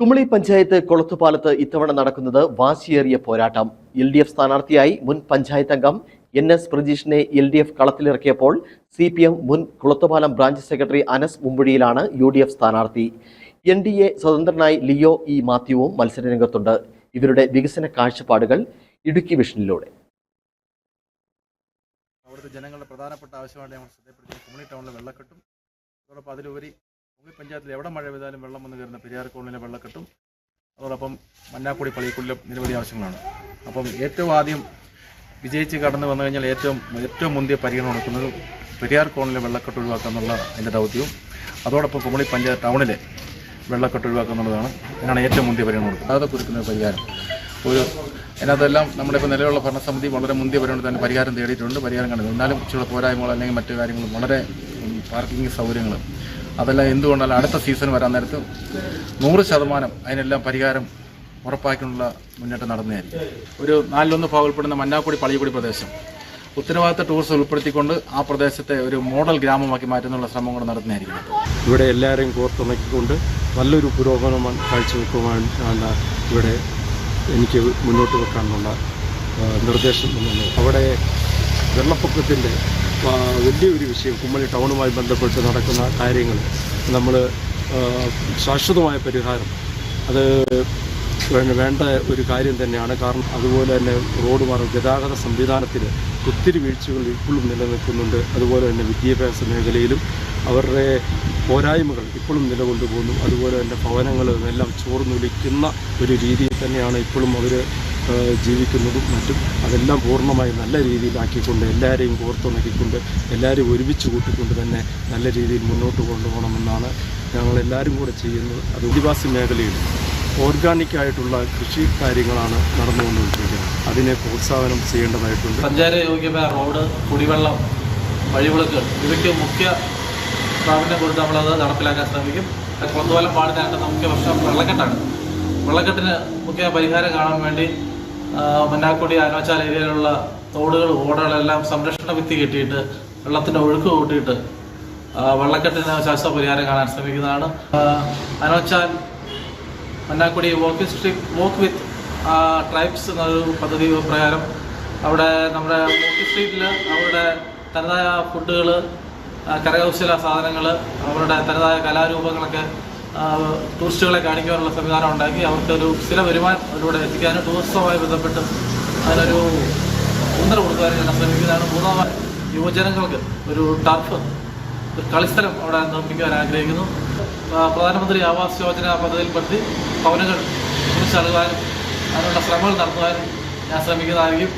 കുമളി പഞ്ചായത്ത് കൊളത്തുപാലത്ത് ഇത്തവണ നടക്കുന്നത് വാശിയേറിയ പോരാട്ടം. എൽ ഡി എഫ് സ്ഥാനാർത്ഥിയായി മുൻ പഞ്ചായത്ത് അംഗം എൻ എസ് പ്രജീഷിനെ എൽ ഡി എഫ് കളത്തിലിറക്കിയപ്പോൾ സി പി എം മുൻ കുളത്തുപാലം ബ്രാഞ്ച് സെക്രട്ടറി അനസ് മുമ്പുഴിയിലാണ് യു ഡി എഫ് സ്ഥാനാർത്ഥി. എൻ ഡി എ സ്വതന്ത്രനായി ലിയോ ഇ മാത്യുവും മത്സരരംഗത്തുണ്ട്. ഇവരുടെ വികസന കാഴ്ചപ്പാടുകൾ ഇടുക്കി വിഷനിലൂടെ. അവിടുത്തെ ജനങ്ങളുടെ പ്രധാനപ്പെട്ട ആവശ്യമാണ് ഞങ്ങൾ ശ്രദ്ധപ്പെടുത്തി കുമളി ടൗണിലെ വെള്ളക്കെട്ടും അതോടൊപ്പം അതിലുപരി കുമളി പഞ്ചായത്തിൽ എവിടെ മഴ പെയ്താലും വെള്ളം വന്ന് കയറുന്ന പെരിയാർ കോളനിയിലെ വെള്ളക്കെട്ടും അതോടൊപ്പം മന്നാക്കുടി പള്ളിക്കുള്ളിലും നിരവധി ആവശ്യങ്ങളാണ്. അപ്പം ഏറ്റവും ആദ്യം വിജയിച്ച് കടന്നു വന്നു കഴിഞ്ഞാൽ ഏറ്റവും ഏറ്റവും മുന്തിയ പരിഗണന കൊടുക്കുന്നത് പെരിയാർ കോളിലെ വെള്ളക്കെട്ട് ഒഴിവാക്കുക എന്നുള്ള അതിന്റെ ദൗത്യവും അതോടൊപ്പം കുമളി പഞ്ചായത്ത് ടൗണിലെ വെള്ളക്കെട്ട് ഒഴിവാക്കുക എന്നുള്ളതാണ് അതിനാണ് ഏറ്റവും മുന്തിയ പരിഗണന കൊടുക്കുന്നത്. അതൊക്കെ കുറിക്കുന്ന പരിഹാരം. ഒരു അതിനകത്തെല്ലാം നമ്മുടെ ഇപ്പോൾ നിലവിലുള്ള ഭരണസമിതി വളരെ മുന്തിയ പരിഗണന തന്നെ പരിഹാരം തേടിയിട്ടുണ്ട്. പരിഹാരം കണ്ടത് എന്നാലും ചില പോരായ്മകൾ അല്ലെങ്കിൽ മറ്റു കാര്യങ്ങളും വളരെ പാർക്കിംഗ് സൗകര്യങ്ങൾ അതെല്ലാം എന്തുകൊണ്ടാലും അടുത്ത സീസൺ വരാൻ നേരത്ത് നൂറ് ശതമാനം അതിനെല്ലാം പരിഹാരം ഉറപ്പാക്കിയുള്ള മുന്നേറ്റം നടന്നതായിരിക്കും. ഒരു നാലിലൊന്ന് ഭാഗം ഉൾപ്പെടുന്ന മന്നാക്കുടി പള്ളിക്കുടി പ്രദേശം. ഉത്തരവാദിത്ത ടൂറിസം ഉൾപ്പെടുത്തിക്കൊണ്ട് ആ പ്രദേശത്തെ ഒരു മോഡൽ ഗ്രാമമാക്കി മാറ്റുന്നുള്ള ശ്രമം കൂടെ നടത്തുന്നതായിരിക്കും ഇവിടെ എല്ലാവരെയും കോർത്തിണക്കിക്കൊണ്ട് നല്ലൊരു പുരോഗമനം കാഴ്ചവെക്കുവാനാണ് ഇവിടെ എനിക്ക് മുന്നോട്ട് വെക്കാനുള്ള നിർദ്ദേശം അവിടെ വെള്ളപ്പൊക്കത്തിന്റെ വലിയൊരു വിഷയം കുമ്മളി ടൗണുമായി ബന്ധപ്പെട്ട് നടക്കുന്ന കാര്യങ്ങൾ. നമ്മൾ ശാശ്വതമായ പരിഹാരം. അത് വേണ്ട ഒരു കാര്യം തന്നെയാണ്. കാരണം അതുപോലെ തന്നെ റോഡ് മാർഗം ഗതാഗത സംവിധാനത്തിൽ ഒത്തിരി വീഴ്ചകൾ ഇപ്പോഴും നിലനിൽക്കുന്നുണ്ട്. അതുപോലെ തന്നെ വിദ്യാഭ്യാസ മേഖലയിലും അവരുടെ പോരായ്മകൾ ഇപ്പോഴും നിലകൊണ്ടു പോകുന്നു അതുപോലെ തന്നെ ഭവനങ്ങളും എല്ലാം ചോർന്നൊലിക്കുന്ന ഒരു രീതിയിൽ തന്നെയാണ് ഇപ്പോഴും അവർ ജീവിക്കുന്നതും മറ്റും അതെല്ലാം പൂർണമായി നല്ല രീതിയിലാക്കിക്കൊണ്ട് എല്ലാവരെയും കോർത്തുണക്കിക്കൊണ്ട് എല്ലാവരെയും ഒരുമിച്ച് കൂട്ടിക്കൊണ്ട് തന്നെ നല്ല രീതിയിൽ മുന്നോട്ട് കൊണ്ടുപോകണമെന്നാണ് ഞങ്ങളെല്ലാവരും കൂടെ ചെയ്യുന്നത്. അത് ആദിവാസി മേഖലയിൽ ഓർഗാനിക്കായിട്ടുള്ള കൃഷി കാര്യങ്ങളാണ് നടന്നുകൊണ്ടിരിക്കുന്നത്. അതിനെ പ്രോത്സാഹനം ചെയ്യേണ്ടതായിട്ടുണ്ട്. സഞ്ചാര യോഗ്യമായ റോഡ് കുടിവെള്ളം വഴിവിളക്ക് ഇവയ്ക്ക് മുഖ്യ പ്രാവീണ്യം കൊടുത്ത് നമ്മളത് നടപ്പിലാക്കാൻ ശ്രമിക്കും. കൊന്തോലം പാടിനായിട്ട് നമുക്ക് വർഷം വെള്ളക്കെട്ടാണ്. വെള്ളക്കെട്ടിന് മുഖ്യ പരിഹാരം കാണാൻ വേണ്ടി മന്നാക്കുടി ആനോച്ചാൽ ഏരിയയിലുള്ള തോടുകൾ ഓടകളെല്ലാം സംരക്ഷണ ഭിത്തി കെട്ടിയിട്ട് വെള്ളത്തിന്റെ ഒഴുക്ക് കൂട്ടിയിട്ട് വെള്ളക്കെട്ടിന് ശാശ്വത പരിഹാരം കാണാൻ ശ്രമിക്കുന്നതാണ്. Anachal Mannakkudi walking street walk with tribes എന്നൊരു പദ്ധതി പ്രകാരം അവിടെ നമ്മുടെ വോക്ക് സ്ട്രീറ്റിൽ അവരുടെ തനതായ ഫുഡുകൾ കരകൗശല സാധനങ്ങൾ അവരുടെ തനതായ കലാരൂപങ്ങളൊക്കെ ടൂറിസ്റ്റുകളെ കാണിക്കാനുള്ള സംവിധാനം ഉണ്ടാക്കി. അവർക്കൊരു സ്ഥിര വരുമാനം അതിലൂടെ എത്തിക്കാനും ടൂറിസവുമായി ബന്ധപ്പെട്ട് അതിനൊരു ഊന്നൽ കൊടുക്കാനും ഞാൻ ശ്രമിക്കുന്നതാണ് മൂന്നാമത് യുവജനങ്ങൾക്ക് ഒരു ടർഫ് ഒരു കളിസ്ഥലം അവിടെ നിർമ്മിക്കാൻ ആഗ്രഹിക്കുന്നു. പ്രധാനമന്ത്രി ആവാസ് യോജന പദ്ധതിയിൽപ്പെടുത്തി ഭവനങ്ങൾ കുറിച്ചറിയാനും അതിനുള്ള ശ്രമങ്ങൾ നടത്തുവാനും ഞാൻ ശ്രമിക്കുന്നതായിരിക്കും.